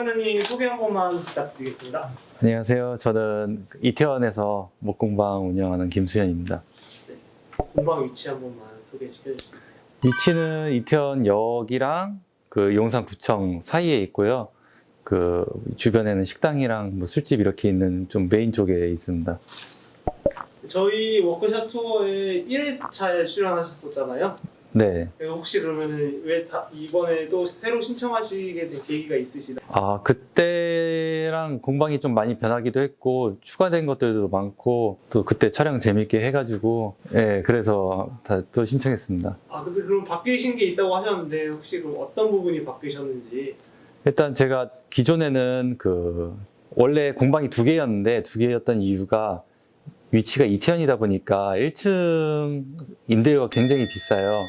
부원장님 소개 한 번만 부탁드리겠습니다. 안녕하세요. 저는 이태원에서 목공방 운영하는 김수현입니다. 공방 위치 한 번만 소개시켜 주세요. 위치는 이태원역이랑 그 용산구청 사이에 있고요. 그 주변에는 식당이랑 뭐 술집 이렇게 있는 좀 메인 쪽에 있습니다. 저희 워크샵 투어에 1회차에 출연하셨었잖아요. 네. 그래서 혹시 그러면은 왜 다 이번에 또 새로 신청하시게 된 계기가 있으시다? 아, 그때랑 공방이 좀 많이 변하기도 했고, 추가된 것들도 많고, 또 그때 촬영 재밌게 해가지고, 예, 그래서 다 또 신청했습니다. 아 근데 그럼 바뀌신 게 있다고 하셨는데 혹시 그럼 어떤 부분이 바뀌셨는지 일단 제가 기존에는 그 원래 공방이 두 개였는데 두 개였던 이유가 위치가 이태원이다 보니까 1층 임대료가 굉장히 비싸요.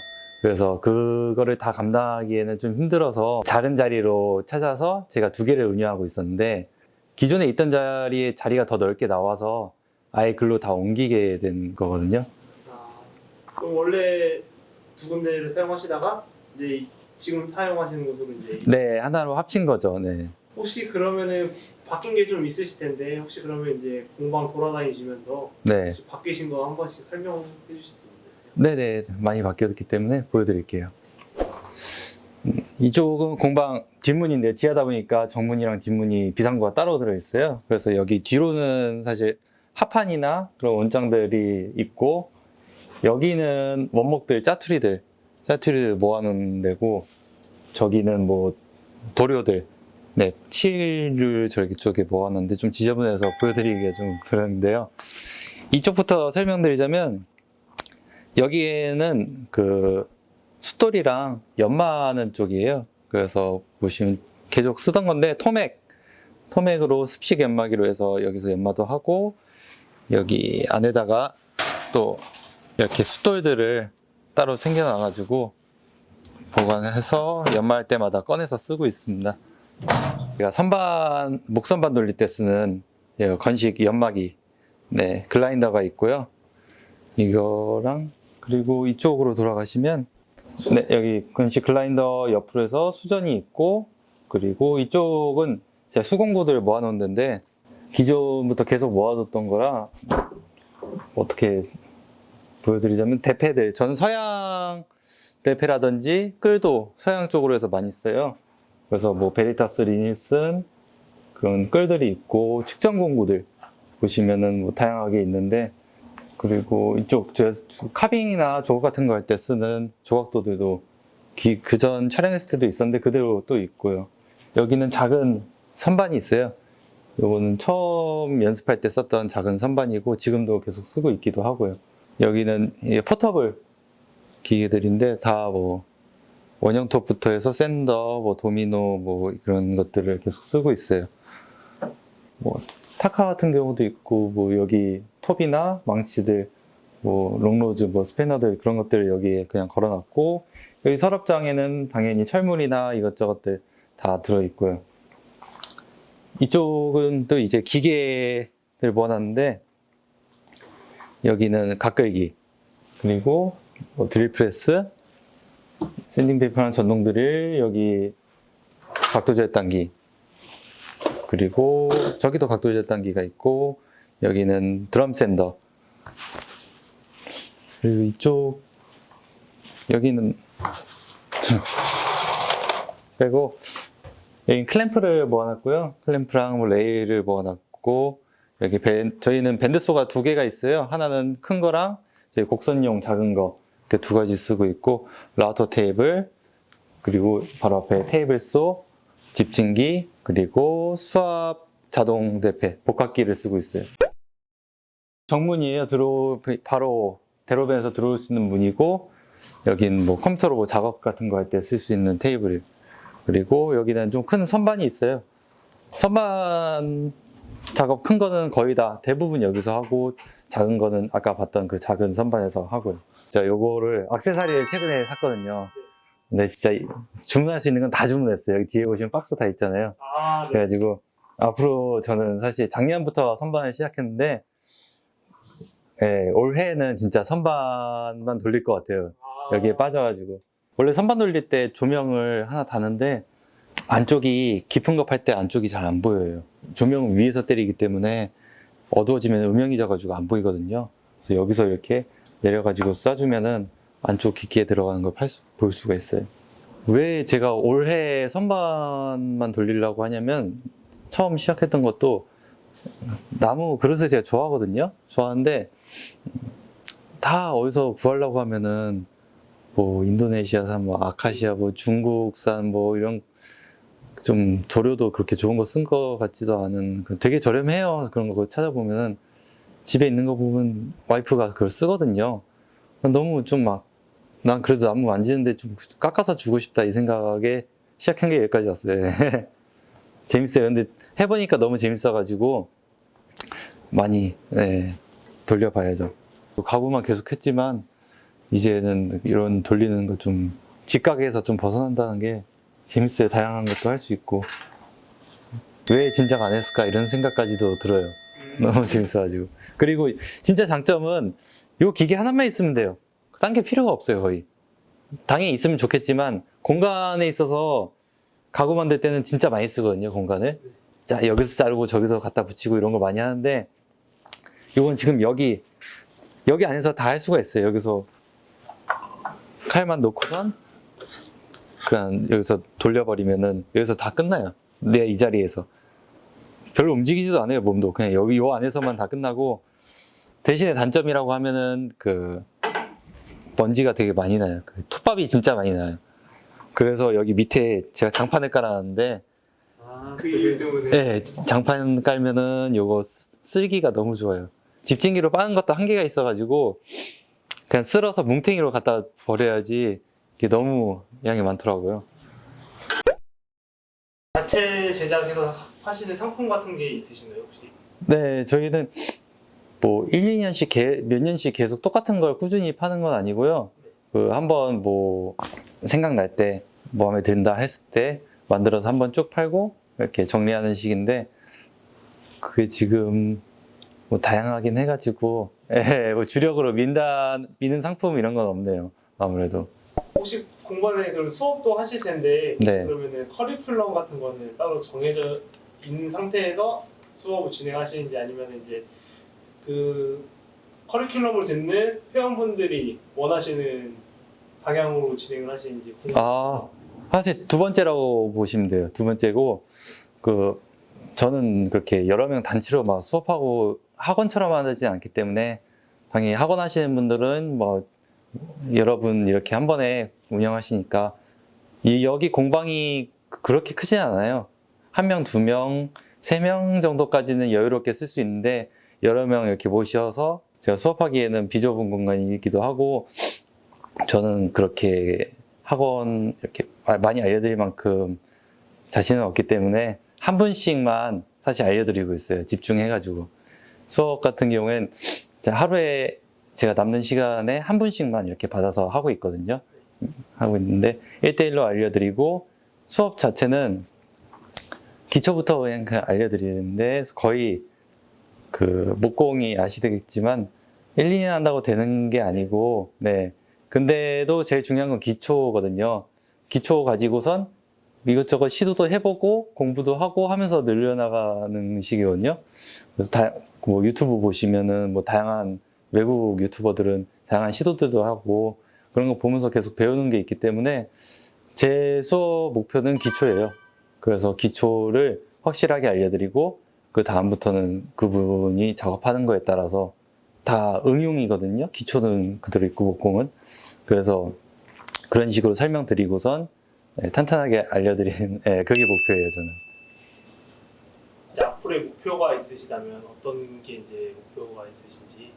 그래서 그거를 다 감당하기에는 좀 힘들어서 작은 자리로 찾아서 제가 두 개를 운영하고 있었는데 기존에 있던 자리에 자리가 더 넓게 나와서 아예 글로 다 옮기게 된 거거든요. 아, 그럼 원래 두 군데를 사용하시다가 이제 이- 지금 사용하시는 곳으로 이제 네, 하나로 합친 거죠. 네. 혹시 그러면은 바뀐 게 좀 있으실 텐데 혹시 그러면 이제 공방 돌아다니시면서 네. 혹시 바뀌신 거 한 번씩 설명해 주실 수 있나요? 네네 많이 바뀌었기 때문에 보여드릴게요. 음, 이쪽은 공방 뒷문인데 지하다 보니까 정문이랑 뒷문이 비상구가 따로 들어있어요. 그래서 여기 뒤로는 사실 합판이나 그런 원장들이 있고 여기는 원목들 짜투리들 짜투리들 모아놓는 데고 저기는 뭐 도료들 네 칠을 저기 쪽에 모아놨는데 좀 지저분해서 보여드리기가 좀 그런데요. 이쪽부터 설명드리자면 여기에는 그 숫돌이랑 연마하는 쪽이에요. 그래서 보시면 계속 쓰던 건데 토맥, 토맥으로 습식 연마기로 해서 여기서 연마도 하고 여기 안에다가 또 이렇게 숫돌들을 따로 챙겨놔가지고 보관해서 연마할 때마다 꺼내서 쓰고 있습니다. 제가 선반 목선반 돌릴 때 쓰는 예, 건식 연마기, 네 글라인더가 있고요. 이거랑 그리고 이쪽으로 돌아가시면 네 여기 건식 글라인더 옆으로 해서 수전이 있고 그리고 이쪽은 제가 수공구들을 모아놓은 데인데 기존부터 계속 모아뒀던 거라 어떻게 보여드리자면 대패들 전 서양 대패라든지 끌도 서양 쪽으로 해서 많이 써요. 그래서 뭐 베리타스 리닐슨 그런 끌들이 있고 측정 공구들 보시면은 뭐 다양하게 있는데 그리고 이쪽 저 카빙이나 조각 같은 거 할 때 쓰는 조각도들도 그 전 촬영했을 때도 있었는데 그대로 또 있고요. 여기는 작은 선반이 있어요. 요거는 처음 연습할 때 썼던 작은 선반이고 지금도 계속 쓰고 있기도 하고요. 여기는 포터블 기계들인데 다 뭐 원형톱부터 해서 샌더, 뭐 도미노 뭐 그런 것들을 계속 쓰고 있어요. 뭐 타카 같은 경우도 있고 뭐 여기 톱이나 망치들 뭐 롱로즈 뭐 스패너들 그런 것들을 여기에 그냥 걸어놨고 여기 서랍장에는 당연히 철물이나 이것저것들 다 들어있고요. 이쪽은 또 이제 기계들 모아놨는데 여기는 각글기 그리고 뭐 드릴프레스 샌딩 페이퍼랑 전동 드릴 여기 각도 절 단기 그리고 저기도 각도 절단기가 있고 여기는 드럼 샌더. 그리고 이쪽 여기는 빼고 여기 클램프를 모아놨고요. 클램프랑 뭐 레일을 모아놨고 여기 밴, 저희는 밴드소가 두 개가 있어요. 하나는 큰 거랑 저희 곡선용 작은 거 이렇게 두 가지 쓰고 있고 라우터 테이블 그리고 바로 앞에 테이블 소 집진기 그리고 수압 자동 대패 복합기를 쓰고 있어요. 정문이에요. 들어 바로 대로변에서 들어올 수 있는 문이고 여긴 뭐 컴퓨터로 뭐 작업 같은 거 할 때 쓸 수 있는 테이블 그리고 여기는 좀 큰 선반이 있어요. 선반 작업 큰 거는 거의 다 대부분 여기서 하고 작은 거는 아까 봤던 그 작은 선반에서 하고요. 제가 요거를 액세서리를 최근에 샀거든요. 근데 진짜 주문할 수 있는 건 다 주문했어요. 여기 뒤에 보시면 박스 다 있잖아요. 아, 네. 그래가지고 앞으로 저는 사실 작년부터 선반을 시작했는데 예, 올해는 진짜 선반만 돌릴 것 같아요. 아, 여기에 빠져가지고 원래 선반 돌릴 때 조명을 하나 다는데 안쪽이 깊은 거 팔 때 안쪽이 잘 안 보여요. 조명 위에서 때리기 때문에 어두워지면 음영이 져가지고 안 보이거든요. 그래서 여기서 이렇게 내려가지고 쏴주면은 안쪽 깊게 들어가는 걸 볼 수가 있어요. 왜 제가 올해 선반만 돌리려고 하냐면 처음 시작했던 것도 나무 그릇을 제가 좋아하거든요. 좋아하는데 다 어디서 구하려고 하면은 뭐 인도네시아산, 뭐 아카시아, 뭐 중국산 뭐 이런 좀 조료도 그렇게 좋은 거 쓴 거 같지도 않은 그 되게 저렴해요. 그런 거 찾아보면은 집에 있는 거 보면 와이프가 그걸 쓰거든요. 너무 좀 막 난 그래도 나무 만지는데 좀 깎아서 주고 싶다 이 생각에 시작한 게 여기까지 왔어요. 재밌어요. 근데 해보니까 너무 재밌어가지고 많이 네, 돌려봐야죠. 가구만 계속 했지만 이제는 이런 돌리는 거 좀 직각에서 좀 벗어난다는 게 재밌어요. 다양한 것도 할 수 있고 왜 진작 안 했을까 이런 생각까지도 들어요. 너무 재밌어가지고 그리고 진짜 장점은 이 기계 하나만 있으면 돼요. 딴 게 필요가 없어요 거의. 당연히 있으면 좋겠지만 공간에 있어서 가구 만들 때는 진짜 많이 쓰거든요 공간을. 자 여기서 자르고 저기서 갖다 붙이고 이런 거 많이 하는데 이건 지금 여기 여기 안에서 다 할 수가 있어요. 여기서 칼만 놓고선 그냥 여기서 돌려버리면은 여기서 다 끝나요. 내 이 자리에서 별로 움직이지도 않아요 몸도 그냥 여기 요 안에서만 다 끝나고 대신에 단점이라고 하면은 그 먼지가 되게 많이 나요. 그 톱밥이 진짜 많이 나요. 그래서 여기 밑에 제가 장판을 깔아놨는데 아, 그 이유 때문에. 네, 장판 깔면은 요거 쓰- 쓸기가 너무 좋아요. 집진기로 빠는 것도 한계가 있어가지고 그냥 쓸어서 뭉탱이로 갖다 버려야지 이게 너무 양이 많더라고요. 자체 제작해서 하시는 상품 같은 게 있으신가요 혹시? 네, 저희는 뭐 1, 2년씩 개- 몇 년씩 계속 똑같은 걸 꾸준히 파는 건 아니고요. 그 한번 뭐 생각날 때 마음에 든다 했을 때 만들어서 한번 쭉 팔고 이렇게 정리하는 식인데 그게 지금 뭐 다양하긴 해가지고 예, 뭐 주력으로 민다 미는 상품 이런 건 없네요. 아무래도 혹시 공부하는 그럼 수업도 하실 텐데 네. 그러면은 커리큘럼 같은 거는 따로 정해져 있는 상태에서 수업을 진행하시는지 아니면 이제 그 커리큘럼을 듣는 회원분들이 원하시는 방향으로 진행을 하시는지 궁금- 아, 사실 두 번째라고 보시면 돼요. 두 번째고, 그, 저는 그렇게 여러 명 단체로 막 수업하고 학원처럼 하지 않기 때문에, 당연히 학원 하시는 분들은 뭐, 여러분 이렇게 한 번에 운영하시니까, 이, 여기 공방이 그렇게 크진 않아요. 한 명, 두 명, 세 명 정도까지는 여유롭게 쓸 수 있는데, 여러 명 이렇게 모셔서 제가 수업하기에는 비좁은 공간이기도 하고, 저는 그렇게 학원 이렇게 아, 많이 알려드릴 만큼 자신은 없기 때문에 한 분씩만 사실 알려드리고 있어요. 집중해가지고. 수업 같은 경우엔 하루에 제가 남는 시간에 한 분씩만 이렇게 받아서 하고 있거든요. 하고 있는데 1대1로 알려드리고 수업 자체는 기초부터 그냥, 그냥 알려드리는데 거의 그 목공이 아시겠지만 1, 2년 한다고 되는 게 아니고 네. 근데도 제일 중요한 건 기초거든요. 기초 가지고선 이것저것 시도도 해보고 공부도 하고 하면서 늘려나가는 식이거든요. 그래서 다, 뭐 유튜브 보시면은 뭐 다양한 외국 유튜버들은 다양한 시도들도 하고 그런 거 보면서 계속 배우는 게 있기 때문에 제 수업 목표는 기초예요. 그래서 기초를 확실하게 알려드리고 그 다음부터는 그분이 작업하는 거에 따라서 다 응용이거든요. 기초는 그대로 있고 목공은. 그래서 그런 식으로 설명드리고선 네, 탄탄하게 알려드리는 네, 그게 목표예요 저는. 이제 앞으로의 목표가 있으시다면 어떤 게 이제 목표가 있으신지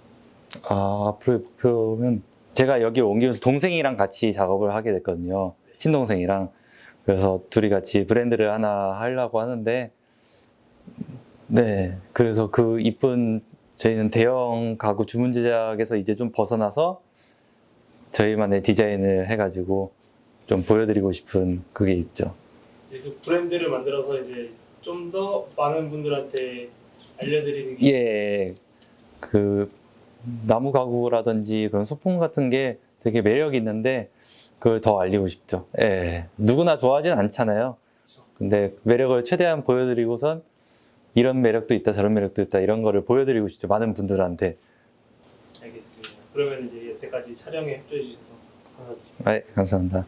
아 앞으로의 목표는 제가 여기 옮기면서 동생이랑 같이 작업을 하게 됐거든요. 친동생이랑 그래서 둘이 같이 브랜드를 하나 하려고 하는데 네 그래서 그 이쁜 저희는 대형 가구 주문 제작에서 이제 좀 벗어나서 저희만의 디자인을 해가지고 좀 보여드리고 싶은 그게 있죠. 이제 그 브랜드를 만들어서 이제 좀 더 많은 분들한테 알려드리는 게 예, 그 나무 가구라든지 그런 소품 같은 게 되게 매력 있는데 그걸 더 알리고 싶죠. 예, 누구나 좋아하진 않잖아요. 근데 매력을 최대한 보여드리고선 이런 매력도 있다 저런 매력도 있다 이런 거를 보여드리고 싶죠 많은 분들한테 알겠습니다. 그러면 이제 여태까지 촬영에 협조해 주셔서 감사드립니다. 네, 감사합니다